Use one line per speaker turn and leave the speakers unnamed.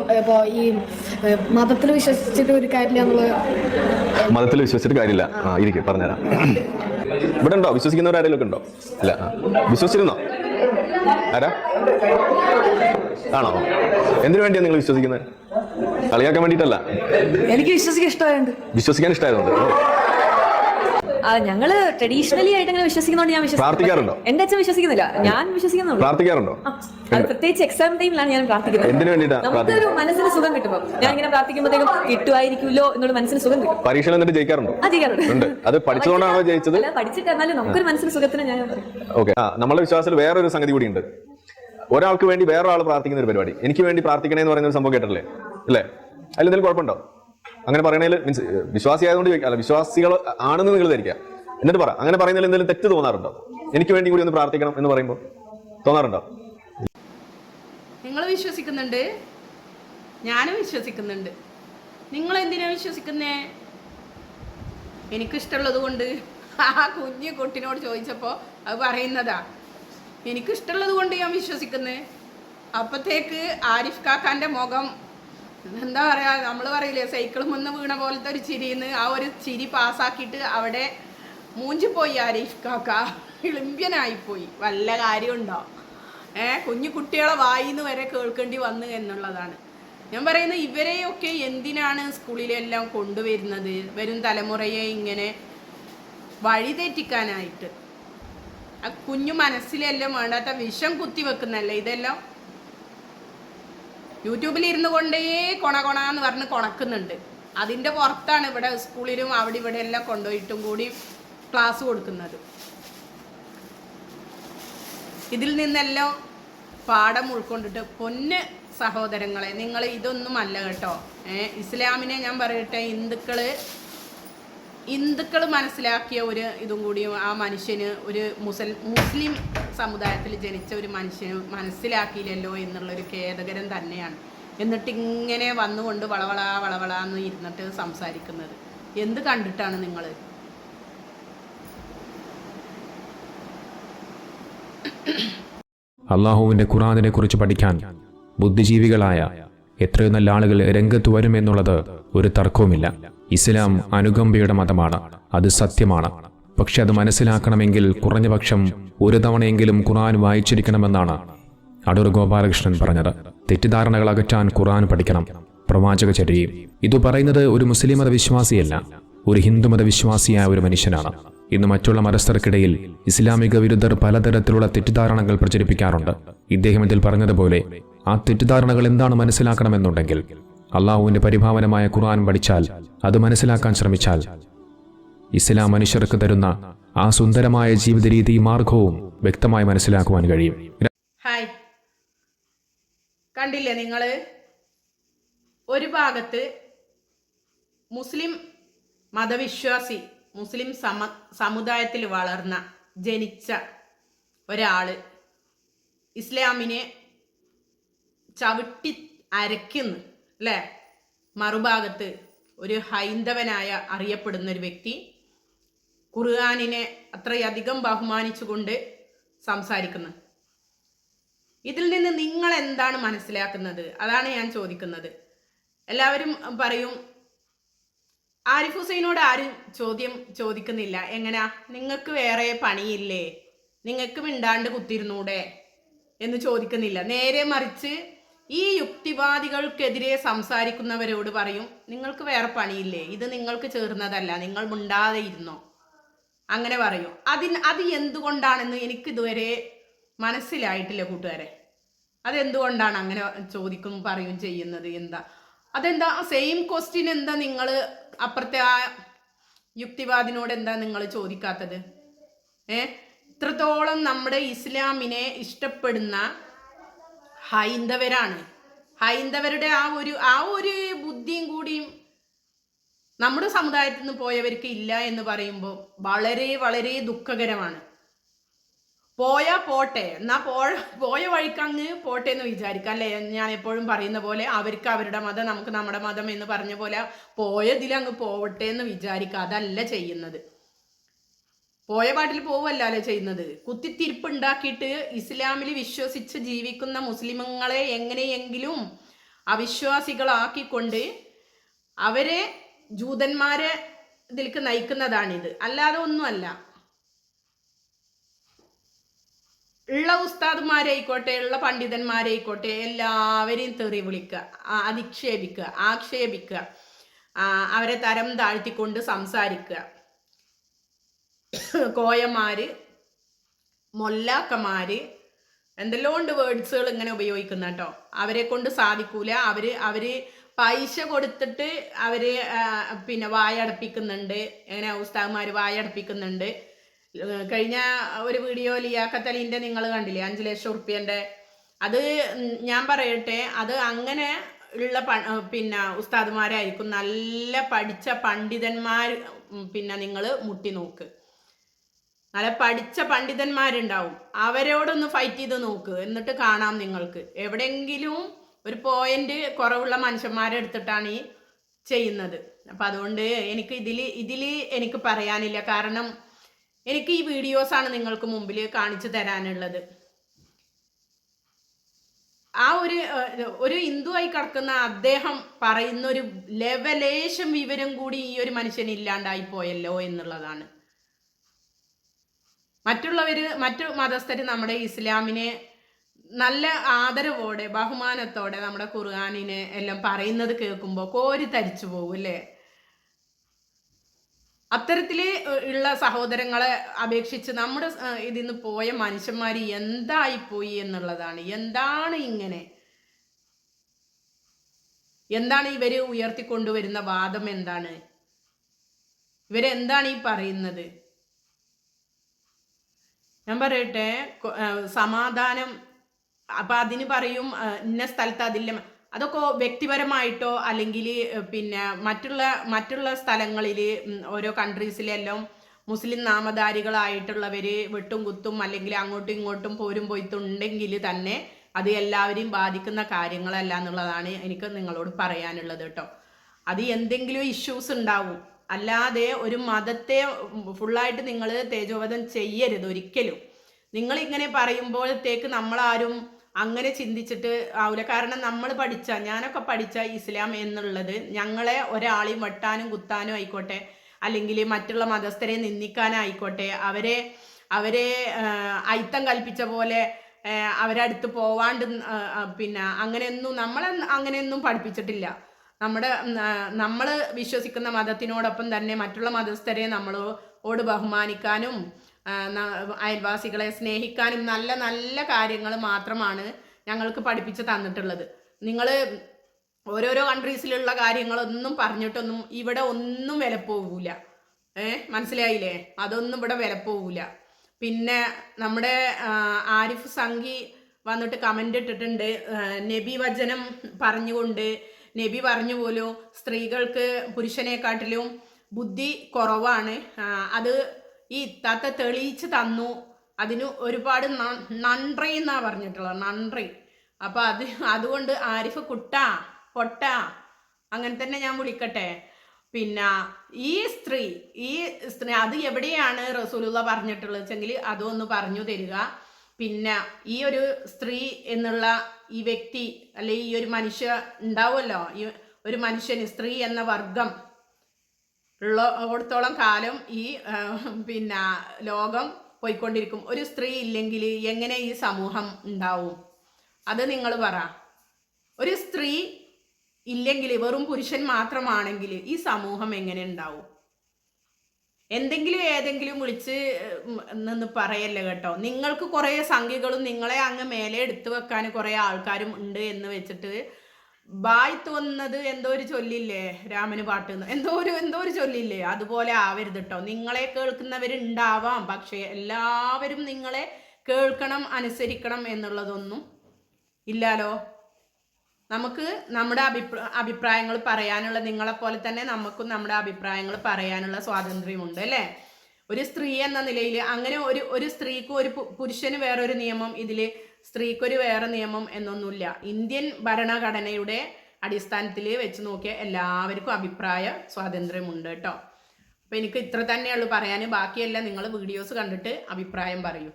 ഇപ്പോൾ ഈ മതത്തിൽ വിശ്വസിച്ചിട്ട് ഒരു കാര്യമില്ല നമ്മൾ?
മതത്തിൽ വിശ്വസിച്ചിട്ട് കാര്യമില്ല. ആ ഇരിക്കും പറഞ്ഞുതരാം. ഇവിടെ ഉണ്ടോ വിശ്വസിക്കുന്നവർ ആരെങ്കിലും ഒക്കെ ഉണ്ടോ? അല്ല വിശ്വസിച്ചിരുന്നോ? ആരാ? ആണോ? എന്തിനു വേണ്ടിയാ നിങ്ങൾ വിശ്വസിക്കുന്നത് കളിയാക്കാൻ വേണ്ടിട്ടല്ല
എനിക്ക് വിശ്വസിക്കാൻ ഇഷ്ടമായുണ്ട്.
വിശ്വസിക്കാൻ ഇഷ്ടമായതുകൊണ്ട്.
ഞങ്ങൾ ട്രഡീഷണലി ആയിട്ട് അങ്ങനെ വിശ്വസിക്കുന്നോണ്ട് ഞാൻ വിശ്വസിക്കുന്നു
പ്രാർത്ഥിക്കാറുണ്ടോ?
എന്റെ അച്ഛൻ വിശ്വസിക്കുന്നില്ല. ഞാൻ വിശ്വസിക്കുന്നുള്ളൂ.
പ്രാർത്ഥിക്കാറുണ്ടോ?
ആ, അത് പ്രത്യേകിച്ച് എക്സാം ടൈമിലാണ് ഞാൻ പ്രാർത്ഥിക്കുന്നത്.
എന്തിനു വേണ്ടിയിട്ടാ
നമുക്കൊരു മനസ്സിന് സുഖം കിട്ടുമ്പോൾ ഞാൻ ഇങ്ങനെ പ്രാർത്ഥിക്കുമ്പോഴത്തേക്കും കിട്ടുമായിരിക്കുമല്ലോ എന്നുള്ള മനസ്സിന് സുഖം കിട്ടും.
പരീക്ഷയിൽ എന്നിട്ട് ജയിക്കാറുണ്ടോ?
ജയിക്കാറുണ്ട്. ചെയ്യാറുണ്ട്
ഉണ്ട്. അത് പഠിച്ചതുകൊണ്ടാണോ ജയിച്ചത്?
അല്ല പഠിച്ചിട്ട് എന്നാലും നമുക്കൊരു മനസ്സിന് സുഖത്തിന് ഞാൻ പറയും.
ഓക്കെ. ആ നമ്മളെ വിശ്വാസത്തിൽ വേറൊരു സംഗതി കൂടി ഉണ്ട് ഒരാൾക്ക് വേണ്ടി വേറൊരാൾ പ്രാർത്ഥിക്കുന്ന ഒരു പരിപാടി. എനിക്ക് വേണ്ടി പ്രാർത്ഥിക്കണേ എന്ന് പറയുന്ന ഒരു സംഭവം കേട്ടല്ലേ അല്ലേ അതിൽ എന്തെങ്കിലും കുഴപ്പമുണ്ടോ? അങ്ങനെ പറയണതിൽ മീൻസ് വിശ്വാസി ആയതുകൊണ്ട് ചോദിക്കാം. അല്ല വിശ്വാസികൾ ആണെന്ന് നിങ്ങൾ ധരിക്കാം എന്നിട്ട് പറ അങ്ങനെ പറയുന്നതിൽ എന്തെങ്കിലും തെറ്റ് തോന്നാറുണ്ടോ? എനിക്ക് വേണ്ടി കൂടി ഒന്ന് പ്രാർത്ഥിക്കണം എന്ന് പറയുമ്പോൾ തോന്നാറുണ്ടോ?
നിങ്ങൾ വിശ്വസിക്കുന്നുണ്ട്. ഞാനും വിശ്വസിക്കുന്നുണ്ട്. നിങ്ങൾ എന്തിനാ വിശ്വസിക്കുന്നേ? എനിക്കിഷ്ടമുള്ളത് കൊണ്ട്. ആ കുഞ്ഞു കുട്ടിനോട് ചോദിച്ചപ്പോൾ അത് പറയുന്നതാ. എനിക്കിഷ്ടമുള്ളത് കൊണ്ട് ഞാൻ വിശ്വസിക്കുന്നത് അപ്പത്തേക്ക് ആരിഫ് കാക്കാന്റെ മുഖം എന്താ പറയാ നമ്മൾ പറയില്ലേ സൈക്കിൾ മുന്ന് വീണ പോലത്തെ ഒരു ചിരിന്ന് ആ ഒരു ചിരി പാസ്സാക്കിയിട്ട് അവിടെ മൂഞ്ചിപ്പോയി ആരിഫ് കാക്ക. ഇളിമ്പ്യനായിപ്പോയി. വല്ല കാര്യമുണ്ടോ? ഏ കുഞ്ഞു കുട്ടികളെ വായിന്ന് വരെ കേൾക്കേണ്ടി വന്നു എന്നുള്ളതാണ്. ഞാൻ പറയുന്നത് ഇവരെയൊക്കെ എന്തിനാണ് സ്കൂളിലെല്ലാം കൊണ്ടുവരുന്നത്? വരും തലമുറയെ ഇങ്ങനെ വഴിതെറ്റിക്കാനായിട്ട്. ആ കുഞ്ഞു മനസ്സിലെല്ലാം വേണ്ടാത്ത വിഷം കുത്തി വെക്കുന്നല്ലേ ഇതെല്ലാം? യൂട്യൂബിൽ ഇരുന്ന് കൊണ്ടേ കൊണ കൊണ എന്ന് പറഞ്ഞ് കൊണക്കുന്നുണ്ട്. അതിന്റെ പുറത്താണ് ഇവിടെ സ്കൂളിലും അവിടെ ഇവിടെ എല്ലാം കൊണ്ടുപോയിട്ടും കൂടി ക്ലാസ് കൊടുക്കുന്നത്. ഇതിൽ നിന്നെല്ലാം പാഠം ഉൾക്കൊണ്ടിട്ട് പൊന്ന് സഹോദരങ്ങളെ നിങ്ങൾ ഇതൊന്നും അല്ല കേട്ടോ. ഇസ്ലാമിനെ ഞാൻ പറയട്ടെ ഹിന്ദുക്കൾ ഹിന്ദുക്കൾ മനസ്സിലാക്കിയ ഒരു ഇതും കൂടി ആ മനുഷ്യന് ഒരു മുസൽ മുസ്ലിം സമുദായത്തിൽ ജനിച്ച ഒരു മനുഷ്യന് മനസ്സിലാക്കിയില്ലല്ലോ എന്നുള്ളൊരു ഖേദകരം തന്നെയാണ്. എന്നിട്ട് ഇങ്ങനെ വന്നുകൊണ്ട് വളവള വളവള എന്ന് ഇരുന്നിട്ട് സംസാരിക്കുന്നത്. എന്ത് കണ്ടിട്ടാണ് നിങ്ങൾ
അള്ളാഹുവിന്റെ ഖുറാനിനെ കുറിച്ച് പഠിക്കാൻ ബുദ്ധിജീവികളായ എത്രയോ നല്ല ആളുകൾ രംഗത്ത് വരുമെന്നുള്ളത് ഒരു തർക്കവുമില്ല. ഇസ്ലാം അനുകമ്പയുടെ മതമാണ്. അത് സത്യമാണ്. പക്ഷെ അത് മനസ്സിലാക്കണമെങ്കിൽ കുറഞ്ഞപക്ഷം ഒരു തവണയെങ്കിലും ഖുർആൻ വായിച്ചിരിക്കണമെന്നാണ് അടൂർ ഗോപാലകൃഷ്ണൻ പറഞ്ഞത്. തെറ്റിദ്ധാരണകൾ അകറ്റാൻ ഖുർആൻ പഠിക്കണം. പ്രവാചക ചര്യയും ഇത് പറയുന്നത് ഒരു മുസ്ലിം മത വിശ്വാസിയല്ല ഒരു ഹിന്ദു മതവിശ്വാസിയായ ഒരു മനുഷ്യനാണ്. ഇന്ന് മറ്റുള്ള മതസ്ഥർക്കിടയിൽ ഇസ്ലാമിക വിരുദ്ധർ പലതരത്തിലുള്ള തെറ്റിദ്ധാരണകൾ പ്രചരിപ്പിക്കാറുണ്ട്. ഇദ്ദേഹം ഇതിൽ പറഞ്ഞതുപോലെ ആ തെറ്റിദ്ധാരണകൾ എന്താണ് മനസ്സിലാക്കണമെന്നുണ്ടെങ്കിൽ അള്ളാഹുവിന്റെ പരിഭാവനമായ ഖുർആൻ പഠിച്ചാൽ അത് മനസ്സിലാക്കാൻ ശ്രമിച്ചാൽ ഇസ്ലാം മനുഷ്യർക്ക് തരുന്ന ആ സുന്ദരമായ ജീവിത രീതി മാർഗവും വ്യക്തമായി മനസ്സിലാക്കുവാൻ കഴിയും.
ഹായ് കണ്ടില്ലേ നിങ്ങൾ ഒരു ഭാഗത്ത് മുസ്ലിം മതവിശ്വാസി മുസ്ലിം സമ സമുദായത്തിൽ വളർന്ന ജനിച്ച ഒരാൾ ഇസ്ലാമിനെ ചവിട്ടി അരയ്ക്കുന്നു അല്ലേ? മറുഭാഗത്ത് ഒരു ഹൈന്ദവനായ അറിയപ്പെടുന്ന ഒരു വ്യക്തി ഖുർആാനിനെ അത്രയധികം ബഹുമാനിച്ചുകൊണ്ട് സംസാരിക്കുന്നു. ഇതിൽ നിന്ന് നിങ്ങൾ എന്താണ് മനസ്സിലാക്കുന്നത്? അതാണ് ഞാൻ ചോദിക്കുന്നത്. എല്ലാവരും പറയും ആരിഫ് ഹുസൈനോട് ആരും ചോദ്യം ചോദിക്കുന്നില്ല. എങ്ങനാ? നിങ്ങൾക്ക് വേറെ പണിയില്ലേ? നിങ്ങൾക്ക് മിണ്ടാണ്ട് കുത്തിരുന്നൂടെ? എന്ന് ചോദിക്കുന്നില്ല. നേരെ മറിച്ച് ഈ യുക്തിവാദികൾക്കെതിരെ സംസാരിക്കുന്നവരോട് പറയും നിങ്ങൾക്ക് വേറെ പണിയില്ലേ? ഇത് നിങ്ങൾക്ക് ചേർന്നതല്ല. നിങ്ങൾ മിണ്ടാതെ ഇരുന്നോ? അങ്ങനെ പറയും. അതിന് അത് എന്തുകൊണ്ടാണെന്ന് എനിക്ക് ഇതുവരെ മനസ്സിലായിട്ടില്ല കൂട്ടുകാരെ. അതെന്തുകൊണ്ടാണ് അങ്ങനെ ചോദിക്കും പറയും ചെയ്യുന്നത്? എന്താ? അതെന്താ? സെയിം ക്വസ്റ്റ്യൻ എന്താ നിങ്ങൾ അപ്പുറത്തെ ആ യുക്തിവാദിനോട് എന്താ നിങ്ങൾ ചോദിക്കാത്തത്? ഏ? ഇത്രത്തോളം നമ്മുടെ ഇസ്ലാമിനെ ഇഷ്ടപ്പെടുന്ന ഹൈന്ദവരാണ്. ഹൈന്ദവരുടെ ആ ഒരു ആ ഒരു ബുദ്ധിയും കൂടിയും നമ്മുടെ സമുദായത്തിൽ നിന്ന് പോയവർക്ക് ഇല്ല എന്ന് പറയുമ്പോൾ വളരെ വളരെ ദുഃഖകരമാണ്. പോയാ പോട്ടെ എന്നാ പോയ പോയ വഴിക്ക് അങ്ങ് പോട്ടെ എന്ന് വിചാരിക്കാം അല്ലേ? ഞാൻ എപ്പോഴും പറയുന്ന പോലെ അവർക്ക് അവരുടെ മതം നമുക്ക് നമ്മുടെ മതം എന്ന് പറഞ്ഞ പോലെ പോയതിൽ അങ്ങ് പോവട്ടെ എന്ന് വിചാരിക്കുക. അതല്ല ചെയ്യുന്നത്. പോയ പാട്ടിൽ പോവല്ലല്ലോ ചെയ്യുന്നത്. കുത്തിത്തിരിപ്പ് ഉണ്ടാക്കിയിട്ട് ഇസ്ലാമിൽ വിശ്വസിച്ച് ജീവിക്കുന്ന മുസ്ലിമങ്ങളെ എങ്ങനെയെങ്കിലും അവിശ്വാസികളാക്കിക്കൊണ്ട് അവരെ ജൂതന്മാരെ ഇതിലേക്ക് നയിക്കുന്നതാണിത്. അല്ലാതെ ഒന്നുമല്ല. ഉള്ള ഉസ്താദുമാരായിക്കോട്ടെ ഉള്ള പണ്ഡിതന്മാരായിക്കോട്ടെ എല്ലാവരെയും തെറി വിളിക്കുക അധിക്ഷേപിക്കുക ആക്ഷേപിക്കുക അവരെ തരം താഴ്ത്തിക്കൊണ്ട് സംസാരിക്കുക. കോയമാര് മൊല്ലാക്കമാര് എന്തെല്ലോ ഉണ്ട് വേർഡ്സുകൾ ഇങ്ങനെ ഉപയോഗിക്കുന്ന കേട്ടോ അവരെ കൊണ്ട് സാധിക്കൂല. അവർ അവർ പൈസ കൊടുത്തിട്ട് അവർ പിന്നെ വായടപ്പിക്കുന്നുണ്ട് എങ്ങനെ ഉസ്താദ്മാര് വായടപ്പിക്കുന്നുണ്ട് കഴിഞ്ഞ ഒരു വീഡിയോ ലിയാക്കത്തലീന്റെ നിങ്ങൾ കണ്ടില്ലേ? അഞ്ചു ലക്ഷം ഉറുപ്പ്യന്റെ അത് ഞാൻ പറയട്ടെ അത് അങ്ങനെ ഉള്ള പിന്നെ ഉസ്താദ്മാരായിരിക്കും. നല്ല പഠിച്ച പണ്ഡിതന്മാർ പിന്നെ നിങ്ങൾ മുട്ടി നോക്ക്. നല്ല പഠിച്ച പണ്ഡിതന്മാരുണ്ടാവും. അവരോടൊന്ന് ഫൈറ്റ് ചെയ്ത് നോക്ക്. എന്നിട്ട് കാണാം നിങ്ങൾക്ക്. എവിടെയെങ്കിലും ഒരു പോയിന്റ് കുറവുള്ള മനുഷ്യന്മാരെ എടുത്തിട്ടാണ് ഈ ചെയ്യുന്നത്. അപ്പം അതുകൊണ്ട് എനിക്ക് ഇതിൽ ഇതിൽ എനിക്ക് പറയാനില്ല. കാരണം എനിക്ക് ഈ വീഡിയോസാണ് നിങ്ങൾക്ക് മുമ്പിൽ കാണിച്ചു തരാനുള്ളത്. ആ ഒരു ഒരു ഹിന്ദുവായി കിടക്കുന്ന അദ്ദേഹം പറയുന്ന ഒരു ലെവലേശം വിവരം കൂടി ഈ ഒരു മനുഷ്യൻ ഇല്ലാണ്ടായി പോയല്ലോ എന്നുള്ളതാണ്. മറ്റുള്ളവർ മറ്റു മതസ്ഥർ നമ്മുടെ ഇസ്ലാമിനെ നല്ല ആദരവോടെ ബഹുമാനത്തോടെ നമ്മുടെ ഖുർആാനിനെ എല്ലാം പറയുന്നത് കേൾക്കുമ്പോൾ കോരി തരിച്ചു പോകും അല്ലേ? അത്തരത്തിൽ ഉള്ള സഹോദരങ്ങളെ അപേക്ഷിച്ച് നമ്മുടെ ഇതിന്ന് പോയ മനുഷ്യന്മാർ എന്തായിപ്പോയി എന്നുള്ളതാണ്. എന്താണ് ഇങ്ങനെ? എന്താണ് ഇവർ ഉയർത്തിക്കൊണ്ടുവരുന്ന വാദം എന്താണ്? ഇവരെന്താണ് ഈ പറയുന്നത്? ഞാൻ പറയട്ടെ സമാധാനം അപ്പം അതിന് പറയും ഇന്ന സ്ഥലത്ത് അതില്ല അതൊക്കെ വ്യക്തിപരമായിട്ടോ അല്ലെങ്കിൽ പിന്നെ മറ്റുള്ള മറ്റുള്ള സ്ഥലങ്ങളിൽ ഓരോ കൺട്രീസിലെല്ലാം മുസ്ലിം നാമധാരികളായിട്ടുള്ളവർ വെട്ടും കുത്തും അല്ലെങ്കിൽ അങ്ങോട്ടും ഇങ്ങോട്ടും പോരും പോയിട്ടുണ്ടെങ്കിൽ തന്നെ അത് എല്ലാവരെയും ബാധിക്കുന്ന കാര്യങ്ങളല്ല എന്നുള്ളതാണ് എനിക്ക് നിങ്ങളോട് പറയാനുള്ളത് കേട്ടോ. അത് എന്തെങ്കിലും ഇഷ്യൂസ് ഉണ്ടാവും അല്ലാതെ ഒരു മതത്തെ ഫുള്ളായിട്ട് നിങ്ങൾ തേജോവധം ചെയ്യരുത് ഒരിക്കലും. നിങ്ങൾ ഇങ്ങനെ പറയുമ്പോഴത്തേക്ക് നമ്മളാരും അങ്ങനെ ചിന്തിച്ചിട്ട് ആവില്ല കാരണം നമ്മൾ പഠിച്ച ഞാനൊക്കെ പഠിച്ച ഇസ്ലാം എന്നുള്ളത് ഞങ്ങളെ ഒരാളെയും വെട്ടാനും കുത്താനും ആയിക്കോട്ടെ അല്ലെങ്കിൽ മറ്റുള്ള മതസ്ഥരെ നിന്ദിക്കാനായിക്കോട്ടെ അവരെ അവരെ അയിത്തം കൽപ്പിച്ച പോലെ അവരടുത്ത് പോവാണ്ട് പിന്നെ അങ്ങനെയൊന്നും നമ്മളെ അങ്ങനെയൊന്നും പഠിപ്പിച്ചിട്ടില്ല. നമ്മുടെ നമ്മൾ വിശ്വസിക്കുന്ന മതത്തിനോടൊപ്പം തന്നെ മറ്റുള്ള മതസ്ഥരെ നമ്മളോട് ബഹുമാനിക്കാനും അയൽവാസികളെ സ്നേഹിക്കാനും നല്ല നല്ല കാര്യങ്ങൾ മാത്രമാണ് ഞങ്ങൾക്ക് പഠിപ്പിച്ച് തന്നിട്ടുള്ളത്. നിങ്ങൾ ഓരോരോ കൺട്രീസിലുള്ള കാര്യങ്ങളൊന്നും പറഞ്ഞിട്ടൊന്നും ഇവിടെ ഒന്നും വില പോകൂല ഏ മനസ്സിലായില്ലേ? അതൊന്നും ഇവിടെ വില പോകൂല പിന്നെ നമ്മുടെ ആരിഫ് സംഗി വന്നിട്ട് കമന്റ് ഇട്ടിട്ടുണ്ട്. നബി വചനം പറഞ്ഞുകൊണ്ട് നബി പറഞ്ഞു പോലും സ്ത്രീകൾക്ക് പുരുഷനെക്കാട്ടിലും ബുദ്ധി കുറവാണ്. അത് ഈ ഇത്താത്ത തെളിയിച്ച് തന്നു. അതിന് ഒരുപാട് നന്റി എന്നാ പറഞ്ഞിട്ടുള്ളത്. നന്റി അപ്പൊ അത് അതുകൊണ്ട് ആരിഫ് കുട്ട പൊട്ട. അങ്ങനെ തന്നെ ഞാൻ വിളിക്കട്ടെ. പിന്നെ ഈ സ്ത്രീ ഈ സ്ത്രീ അത് എവിടെയാണ് റസൂലുള്ള പറഞ്ഞിട്ടുള്ളത്? വെച്ചെങ്കിൽ അതൊന്ന് പറഞ്ഞു തരിക. പിന്നെ ഈ ഒരു സ്ത്രീ എന്നുള്ള ഈ വ്യക്തി അല്ലെ ഈ ഒരു മനുഷ്യ ഉണ്ടാവുമല്ലോ? ഈ ഒരു മനുഷ്യന് സ്ത്രീ എന്ന വർഗം ഉള്ളിടത്തോളം കാലം ഈ പിന്നെ ലോകം പോയിക്കൊണ്ടിരിക്കും. ഒരു സ്ത്രീ ഇല്ലെങ്കിൽ എങ്ങനെ ഈ സമൂഹം ഉണ്ടാവും? അത് നിങ്ങൾ പറ. ഒരു സ്ത്രീ ഇല്ലെങ്കിൽ വെറും പുരുഷൻ മാത്രമാണെങ്കിൽ ഈ സമൂഹം എങ്ങനെ ഉണ്ടാവും? എന്തെങ്കിലും ഏതെങ്കിലും വിളിച്ച് നിന്ന് പറയല്ലേ കേട്ടോ. നിങ്ങൾക്ക് കുറേ സംഖ്യകളും നിങ്ങളെ അങ്ങ് മേലെ എടുത്തു വെക്കാൻ കുറേ ആൾക്കാരും ഉണ്ട് എന്ന് വെച്ചിട്ട് ബായ് തോന്നുന്നത് എന്തോ ഒരു ചൊല്ലില്ലേ രാമന് പാട്ട് എന്തോ ഒരു എന്തോ ഒരു ചൊല്ലില്ലേ? അതുപോലെ ആവരുത് കേട്ടോ നിങ്ങളെ കേൾക്കുന്നവരുണ്ടാവാം പക്ഷേ എല്ലാവരും നിങ്ങളെ കേൾക്കണം അനുസരിക്കണം എന്നുള്ളതൊന്നും ഇല്ലാലോ? നമുക്ക് നമ്മുടെ അഭിപ്രായ അഭിപ്രായങ്ങൾ പറയാനുള്ള നിങ്ങളെപ്പോലെ തന്നെ നമുക്കും നമ്മുടെ അഭിപ്രായങ്ങൾ പറയാനുള്ള സ്വാതന്ത്ര്യമുണ്ട് അല്ലേ? ഒരു സ്ത്രീ എന്ന നിലയിൽ അങ്ങനെ ഒരു ഒരു സ്ത്രീക്കും ഒരു പുരുഷന് വേറൊരു നിയമം ഇതിൽ സ്ത്രീക്കൊരു വേറെ നിയമം എന്നൊന്നുമില്ല. ഇന്ത്യൻ ഭരണഘടനയുടെ അടിസ്ഥാനത്തിൽ വെച്ച് നോക്കിയ എല്ലാവർക്കും അഭിപ്രായ സ്വാതന്ത്ര്യമുണ്ട് കേട്ടോ. അപ്പോൾ എനിക്ക് ഇത്ര തന്നെയുള്ളൂ പറയാൻ ബാക്കിയെല്ലാം നിങ്ങൾ വീഡിയോസ് കണ്ടിട്ട് അഭിപ്രായം പറയൂ.